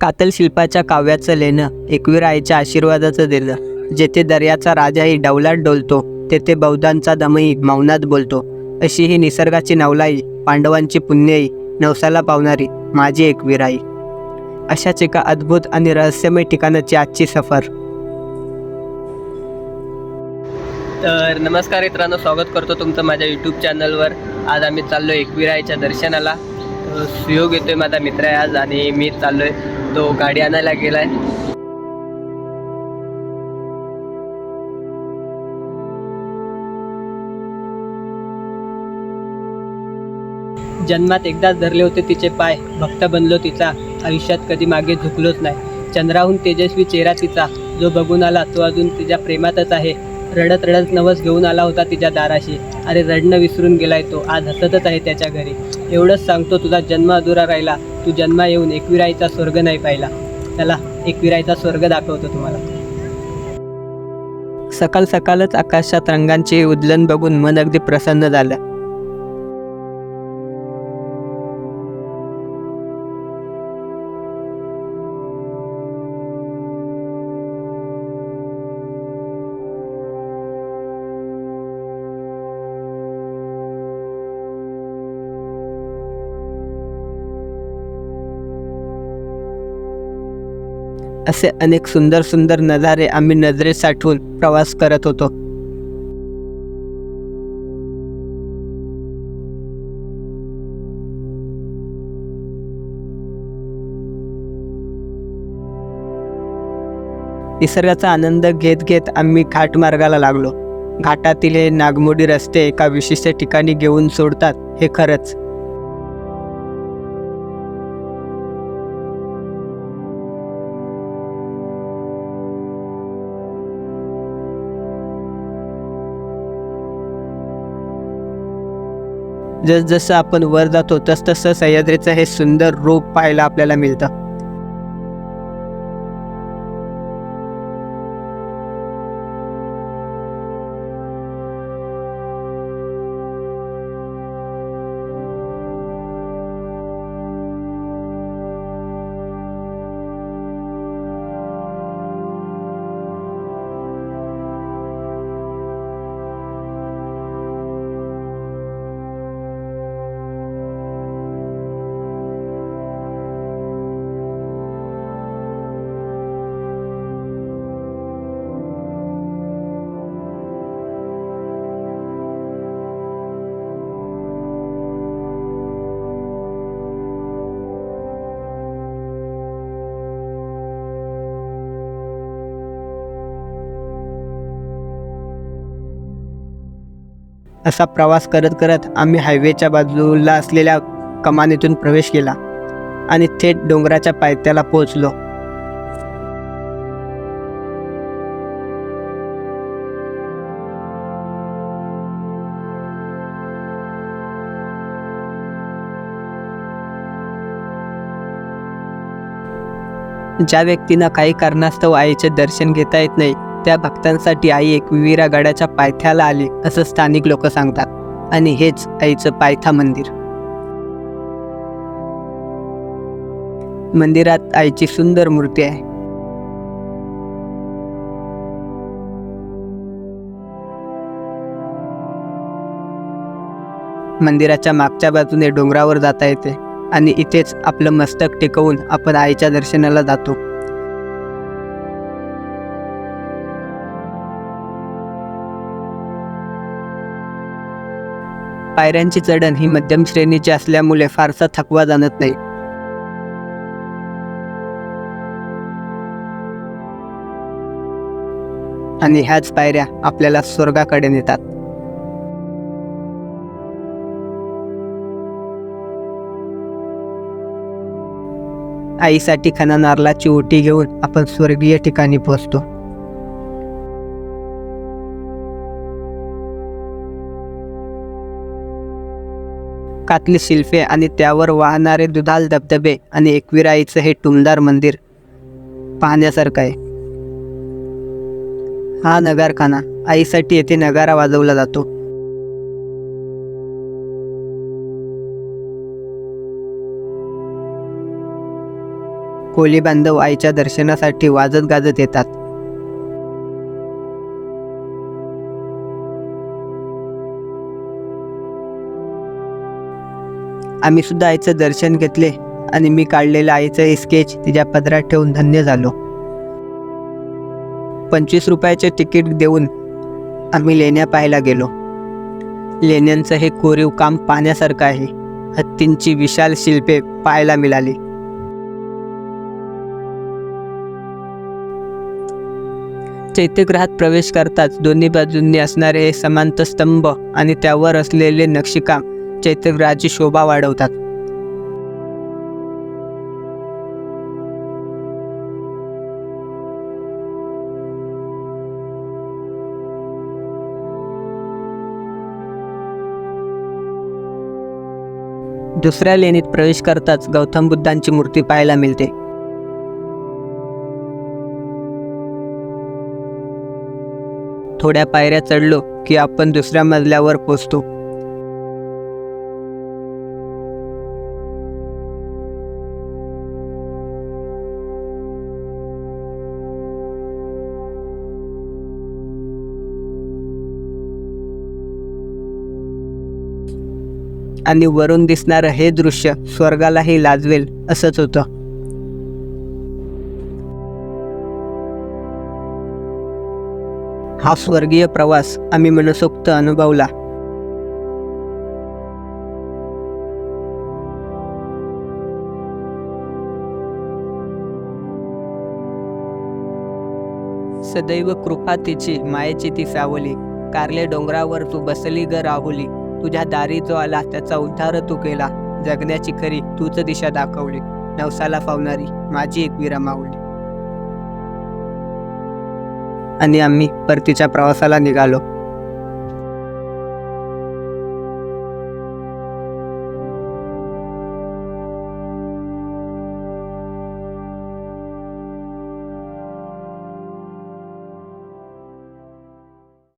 कातल शिल्पाच्या काव्याचं लेणं एकवीर आईच्या आशीर्वादाचं देणं. जेथे दर्याचा राजाही डौलात डोलतो तेथे बौद्धांचा दमही मौनात बोलतो. अशी ही निसर्गाची नवलाई पांडवांची पुण्यई नवसाला पावणारी माझी एकवीर आई. अशाच एका अद्भुत आणि रहस्यमय ठिकाणाची आजची सफर. तर नमस्कार मित्रांनो स्वागत करतो तुमचं माझ्या यूट्यूब चॅनलवर आज आम्ही चाललो एकविरायच्या दर्शनाला. सुयोग येतोय माझा मित्र आहे आज आणि मी चाललोय तो गाडी आणायला गेलाय. जन्मात एकदाच धरले होते तिचे पाय. भक्त बनलो तिचा. आयुष्यात कधी मागे झुकलोच नाही. चंद्राहून तेजस्वी चेहरा तिचा. जो बघून आला तो अजून तिच्या प्रेमातच आहे. रडत रडत नवस घेऊन आला होता तिच्या दाराशी. अरे रडणं विसरून गेलाय तो. आज हसतच आहे त्याच्या घरी. एवढंच सांगतो तुझा जन्म अधुरा राहिला. तू जन्मा येऊन एकविराईचा स्वर्ग नाही पाहिला. त्याला एकविराईचा स्वर्ग दाखवतो तुम्हाला. सकाळ सकाळच आकाशात रंगांचे उदलन बघून मन अगदी प्रसन्न झालं. असे अनेक सुंदर सुंदर नजारे आम्ही नजरेत साठवून प्रवास करत होतो. निसर्गाचा आनंद घेत घेत आम्ही घाटमार्गाला लागलो. घाटातील हे नागमोडी रस्ते एका विशिष्ट ठिकाणी घेऊन सोडतात हे खरंच. जसजसं आपण वर जातो तसतसं सह्याद्रीचं हे सुंदर रूप पाहायला आपल्याला मिळतं. असा प्रवास करत करत आम्ही हायवेच्या बाजूला असलेल्या कमानीतून प्रवेश केला आणि थेट डोंगराच्या पायथ्याला पोहोचलो. ज्या व्यक्तींना काही कारणास्तव आईचे दर्शन घेता येत नाही त्या भक्तांसाठी आई एक विविरा गडाच्या पायथ्याला आली असं स्थानिक लोक सांगतात. आणि हेच आईचं पायथा मंदिर. मंदिरात आईची सुंदर मूर्ती आहे. मंदिराच्या मागच्या बाजूने डोंगरावर जाता येते आणि इथेच आपलं मस्तक टेकवून आपण आईच्या दर्शनाला जातो. पायऱ्यांची चढण ही मध्यम श्रेणीची असल्यामुळे फारसा थकवा जाणत नाही. आणि ह्याच पायऱ्या आपल्याला स्वर्गाकडे नेतात. आईसाठी खाना नारळाची ओटी घेऊन आपण स्वर्गीय ठिकाणी पोहोचतो. कातली शिल्पे आणि त्यावर वाहणारे दुधाल धबधबे आणि एकविराईचं हे टुमदार मंदिर पाहण्यासारखं आहे. हा नगारखाना आईसाठी येथे नगारा वाजवला जातो. कोळी बांधव आईच्या दर्शनासाठी वाजत गाजत येतात. आम्ही सुद्धा आईचं दर्शन घेतले आणि मी काढलेलं आईचं स्केच तिच्या पदरात ठेवून धन्य झालो. पंचवीस रुपयाचे तिकीट देऊन आम्ही लेण्या पाहायला गेलो. लेण्यांचं हे कोरीव काम पाहण्यासारखं आहे. हत्तींची विशाल शिल्पे पाहायला मिळाली. चैत्यगृहात प्रवेश करताच दोन्ही बाजूंनी असणारे हे समांत स्तंभ आणि त्यावर असलेले नक्षीकाम चैत्यगृहाची शोभा वाढवतात. दुसऱ्या लेणीत प्रवेश करताच गौतम बुद्धांची मूर्ती पाहायला मिळते. थोड्या पायऱ्या चढलो की आपण दुसऱ्या मजल्यावर पोचतो. आणि वरून दिसणारं हे दृश्य स्वर्गालाही लाजवेल असंच होतं. हा स्वर्गीय प्रवास आम्ही मनसोक्त अनुभवला. सदैव कृपा तिची मायेची ती सावली. कारले डोंगरावर तू बसली ग राहुली. तुझ्या दारी जो आला त्याचा उद्धार तू केला. जगण्याची खरी तूच दिशा दाखवली. नवसाला पावणारी माझी एक विरा मावली आणि आम्ही परतीच्या प्रवासाला निघालो.